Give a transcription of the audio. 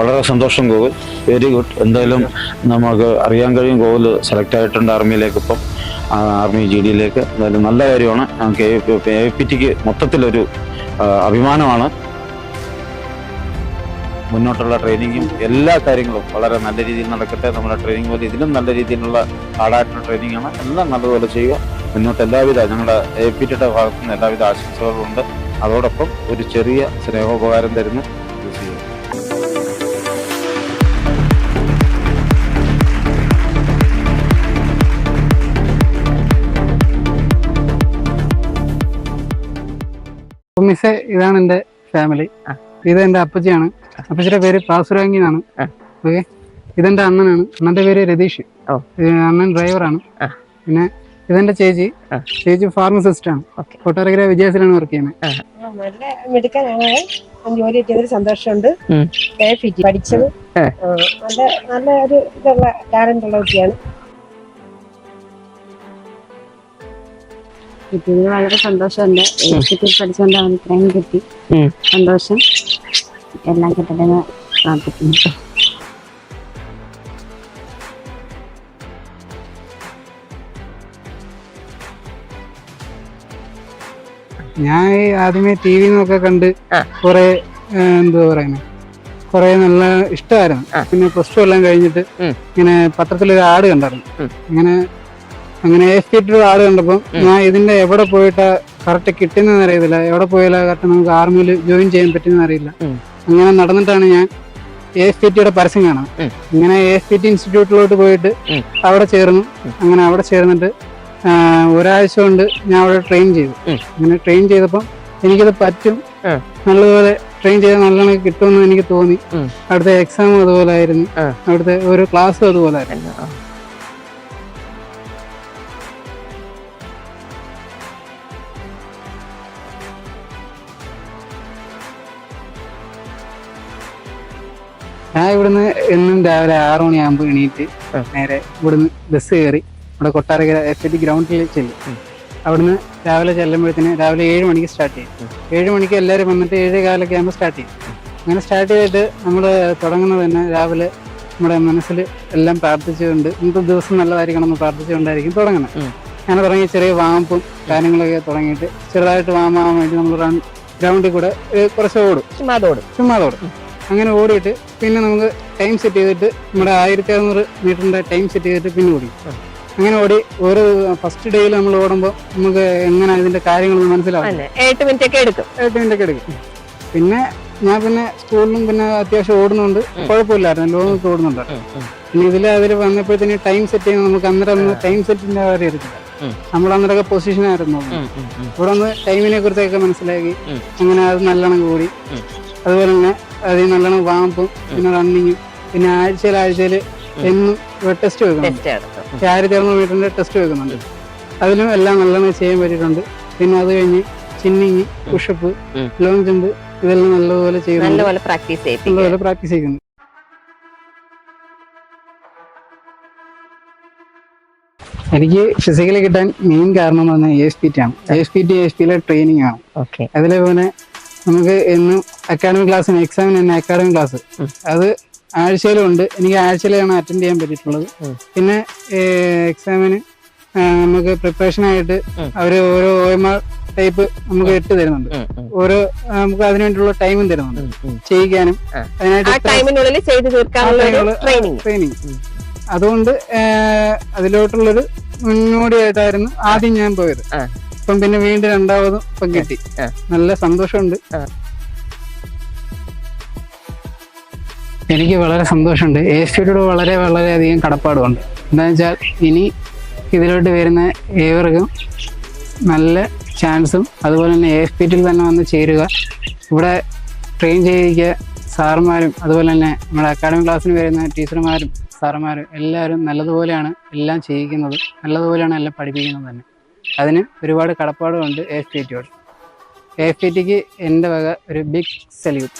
വളരെ സന്തോഷം Gokul. Very good എന്തായാലും നമുക്ക് അറിയാൻ കഴിയും ഗോകുൽ സെലക്ട് ആയിട്ടുണ്ട് ആർമിയിലേക്ക് ഇപ്പം. ആർമി ജി ഡിയിലേക്ക് എന്തായാലും നല്ല കാര്യമാണ്. ഞങ്ങൾക്ക് എ പി ടിക്ക് മൊത്തത്തിലൊരു അഭിമാനമാണ്. മുന്നോട്ടുള്ള ട്രെയിനിങ്ങും എല്ലാ കാര്യങ്ങളും വളരെ നല്ല രീതിയിൽ നടക്കട്ടെ. നമ്മുടെ ട്രെയിനിങ് പോലെ ഇതിലും നല്ല രീതിയിലുള്ള ഹാർഡായിട്ടുള്ള ട്രെയിനിങ് ആണ് എല്ലാം നല്ലതുപോലെ ചെയ്യുക. മുന്നോട്ട് എല്ലാവിധ ഞങ്ങളുടെ എ പി ടിയുടെ ഭാഗത്തു നിന്ന് എല്ലാവിധ ആശംസകളും ഉണ്ട് അതോടൊപ്പം ഒരു ചെറിയ സ്നേഹോപകാരം തരുന്നു ചെയ്യുക. അപ്പൊ മിസ്സേ ഇതാണ് എന്റെ ഫാമിലി. ഇത് എന്റെ അപ്പച്ചിയാണ്. അപ്പച്ചിയുടെ പേര് പാസുരാങ്കി എന്നാണ്. ഓക്കെ? ഇതെന്റെ അണ്ണനാണ്. അണ്ണന്റെ പേര് രതീഷ്. അണ്ണൻ ഡ്രൈവറാണ്. പിന്നെ ഇതെന്റെ ചേച്ചി. ചേച്ചി ഫാർമസിസ്റ്റ് ആണ് ഓക്കെ. കൊട്ടാരക്കര വിജയസിലാണ് വർക്ക് ചെയ്യുന്നത്. നല്ല മിടുക്കനാണ് ജോലി കിട്ടിയതിൽ സന്തോഷമുണ്ട്. പഠിച്ചത്. നല്ല നല്ല ഒരു ഇതുള്ള ടാലന്റ് ഉള്ള കുട്ടിയാണ്. ഇതിന് വളരെ സന്തോഷമുണ്ട്. എഴുത്തിൽ പഠിച്ചുകൊണ്ട് അവന് ഇത്രയും കിട്ടി. സന്തോഷം. എല്ലാം കിട്ടട്ടെ എന്ന് പ്രാർത്ഥിക്കുന്നു. ഞാൻ ഈ ആദ്യമേ ടി വി നിന്നൊക്കെ കണ്ട് കുറെ എന്താ പറയുന്നത് കുറെ നല്ല ഇഷ്ടമായിരുന്നു. പിന്നെ പ്ലസ് ടു എല്ലാം കഴിഞ്ഞിട്ട്. ഇങ്ങനെ പത്രത്തിലൊരു ആഡ് കണ്ടായിരുന്നു. ഇങ്ങനെ അങ്ങനെ എഫ് ആൾ കണ്ടപ്പോൾ ഞാൻ ഇതിന്റെ എവിടെ പോയിട്ടാ കറക്റ്റ് കിട്ടുന്നതെന്ന് അറിയത്തില്ല. എവിടെ പോയാലാ കറക്റ്റ് നമുക്ക് ആർമിയിൽ ജോയിൻ ചെയ്യാൻ പറ്റുന്ന അറിയില്ല. അങ്ങനെ നടന്നിട്ടാണ് ഞാൻ എ എഫ് പി ടിയുടെ പരസ്യം കാണാം ഇങ്ങനെ എ എഫ് പി ടി ഇൻസ്റ്റിറ്റ്യൂട്ടിലോട്ട് പോയിട്ട് അവിടെ ചേർന്നു. അങ്ങനെ അവിടെ ചേർന്നിട്ട് ഒരാഴ്ച കൊണ്ട് ഞാൻ അവിടെ ട്രെയിൻ ചെയ്തു. അങ്ങനെ ട്രെയിൻ ചെയ്തപ്പോൾ എനിക്കത് പറ്റും. നല്ലതുപോലെ ട്രെയിൻ ചെയ്ത് നല്ലോണം കിട്ടുമെന്ന് എനിക്ക് തോന്നി. അവിടുത്തെ എക്സാം അതുപോലെ ആയിരുന്നു. അവിടുത്തെ ഒരു ക്ലാസ്സും അതുപോലെ ആയിരുന്നു. ഞാൻ ഇവിടുന്ന് എന്നും രാവിലെ ആറു മണിയാകുമ്പോൾ എണീറ്റ് നേരെ ഇവിടുന്ന് ബസ് കയറി ഇവിടെ കൊട്ടാരക്കര എഫ് ടി ഗ്രൗണ്ടിൽ ചെല്ലും. അവിടുന്ന് രാവിലെ ചെല്ലുമ്പോഴത്തേന് രാവിലെ ഏഴ് മണിക്ക് സ്റ്റാർട്ട് ചെയ്യും. ഏഴ് മണിക്ക് എല്ലാവരും വന്നിട്ട് ഏഴ് കാലൊക്കെ ആകുമ്പോൾ സ്റ്റാർട്ട് ചെയ്യും. അങ്ങനെ സ്റ്റാർട്ട് ചെയ്തിട്ട് നമ്മൾ തുടങ്ങുന്നത് തന്നെ രാവിലെ നമ്മുടെ മനസ്സിൽ എല്ലാം പ്രാർത്ഥിച്ചുകൊണ്ട് ഇന്നത്തെ ദിവസം നല്ലതായിരിക്കണം എന്ന് പ്രാർത്ഥിച്ചുകൊണ്ടായിരിക്കും തുടങ്ങുന്നത്. അങ്ങനെ തുടങ്ങി ചെറിയ വാമ്പും കാര്യങ്ങളൊക്കെ തുടങ്ങിയിട്ട് ചെറുതായിട്ട് വാമാവാൻ വേണ്ടി നമ്മൾ റൺ ഗ്രൗണ്ടിൽ കൂടെ കുറച്ച് ഓടും. ചുമ്മാ ചുമ്മാതോടും ചുമ്മാ ഓടും. അങ്ങനെ ഓടിയിട്ട് പിന്നെ നമുക്ക് ടൈം സെറ്റ് ചെയ്തിട്ട് നമ്മുടെ ആയിരത്തി അറുന്നൂറ് മീറ്ററിന്റെ ടൈം സെറ്റ് ചെയ്തിട്ട് പിന്നെ ഓടി. അങ്ങനെ ഓടി ഓരോ ഫസ്റ്റ് ഡേയിൽ നമ്മൾ ഓടുമ്പോൾ നമുക്ക് എങ്ങനെ ഇതിന്റെ കാര്യങ്ങൾ മനസ്സിലാവും. അല്ലേ എട്ട് മിനിറ്റ് ഒക്കെ എടുക്കും. എട്ട് മിനിറ്റ് ഒക്കെ എടുക്കും. പിന്നെ ഞാൻ പിന്നെ സ്കൂളിലും പിന്നെ അത്യാവശ്യം ഓടുന്നുണ്ട്. കുഴപ്പമില്ലായിരുന്നു. ലോങ്ങൊക്കെ ഓടുന്നുണ്ട്. പിന്നെ ഇതിൽ അവർ വന്നപ്പോഴത്തേന് ടൈം സെറ്റ് ചെയ്യുന്നത് നമുക്ക് അന്നേരം ഒന്നും ടൈം സെറ്റിന്റെ കാര്യം എടുക്കില്ല നമ്മൾ അന്നേരമൊക്കെ ഉം. ഇവിടെ ഒന്ന് ടൈമിനെ കുറിച്ചൊക്കെ മനസ്സിലാക്കി. അങ്ങനെ അത് നല്ലോണം കൂടി. അതുപോലെ തന്നെ അതിൽ നല്ലോണം വാമ്പും പിന്നെ റണ്ണിങ്ങും പിന്നെ ആഴ്ചയിൽ ആഴ്ചയിൽ എന്നും ടെസ്റ്റ് വെക്കുന്നുണ്ട് ടെസ്റ്റ് എടുക്കും വീട്ടിന്റെ ടെസ്റ്റ് വെക്കുന്നുണ്ട് അതിലും എല്ലാം നല്ലോണം ചെയ്യാൻ പറ്റിയിട്ടുണ്ട്. പിന്നെ അത് കഴിഞ്ഞ് ചിന്നിങ് പുഷപ്പ് ലോങ് ജമ്പ് ഇതെല്ലാം നല്ലതുപോലെ ചെയ്യുന്നു നല്ലപോലെ പ്രാക്ടീസ് നല്ലപോലെ പ്രാക്ടീസ് ചെയ്യുന്നു. എനിക്ക് ഫിസിക്കലി കിട്ടാൻ മെയിൻ കാരണം എന്ന് പറഞ്ഞാൽ എ എസ് പി ടി ആണ്. എസ് പി ടി എസ് പിയിലെ ട്രെയിനിങ് ആണ്. അതിലെ അതേപോലെ നമുക്ക് എന്നും അക്കാഡമിക് ക്ലാസ്സിന് എക്സാമിന് തന്നെ അക്കാഡമിക് ക്ലാസ് അത് ആഴ്ചയിലും ഉണ്ട് എനിക്ക് ആഴ്ചയിലാണ് അറ്റൻഡ് ചെയ്യാൻ പറ്റിയിട്ടുള്ളത്. പിന്നെ എക്സാമിന് നമുക്ക് പ്രിപ്പറേഷൻ ആയിട്ട് അവർ അവർ ഓരോ ഒ എം ആർ ടൈപ്പ് നമുക്ക് ഇട്ട് തരുന്നുണ്ട്. ഓരോ നമുക്ക് അതിന് വേണ്ടിയുള്ള ടൈമും തരുന്നുണ്ട്. ചെയ്യിക്കാനും ആ. അതിനായിട്ട് ടൈമിനുള്ളിൽ ചെയ്തു തീർക്കാനുള്ള ട്രെയിനിങ് അതുകൊണ്ട് അതിലോട്ടുള്ളൊരു മുന്നോടിയായിട്ടായിരുന്നു ആദ്യം ഞാൻ പോയത്. ഇപ്പം പിന്നെ വീണ്ടും രണ്ടാമതും ഇപ്പം കിട്ടി. നല്ല സന്തോഷമുണ്ട്. എനിക്ക് വളരെ സന്തോഷമുണ്ട്. എ സ്റ്റുഡിയോട് വളരെ വളരെയധികം കടപ്പാടുമുണ്ട് എന്താണെന്ന് വെച്ചാൽ ഇനി ഇതിലോട്ട് വരുന്ന ഏവർക്കും നല്ല ചാൻസും അതുപോലെ തന്നെ എ ടിയിൽ തന്നെ വന്ന് ചേരുക. ഇവിടെ ട്രെയിൻ ചെയ്യിക്കുക സാറുമാരും അതുപോലെ തന്നെ നമ്മുടെ അക്കാഡമിക് ക്ലാസ്സിന് വരുന്ന ടീച്ചർമാരും സാറുമാരും എല്ലാവരും നല്ലതുപോലെയാണ് എല്ലാം ചെയ്യിക്കുന്നത്. നല്ലതുപോലെയാണ് എല്ലാം പഠിപ്പിക്കുന്നത് തന്നെ. അതിന് ഒരുപാട് കടപ്പാടുമുണ്ട് എ എഫ് പി ടിയോട് എ എഫ് പി ടിക്ക് എന്റെ വക ഒരു ബിഗ് സല്യൂട്ട്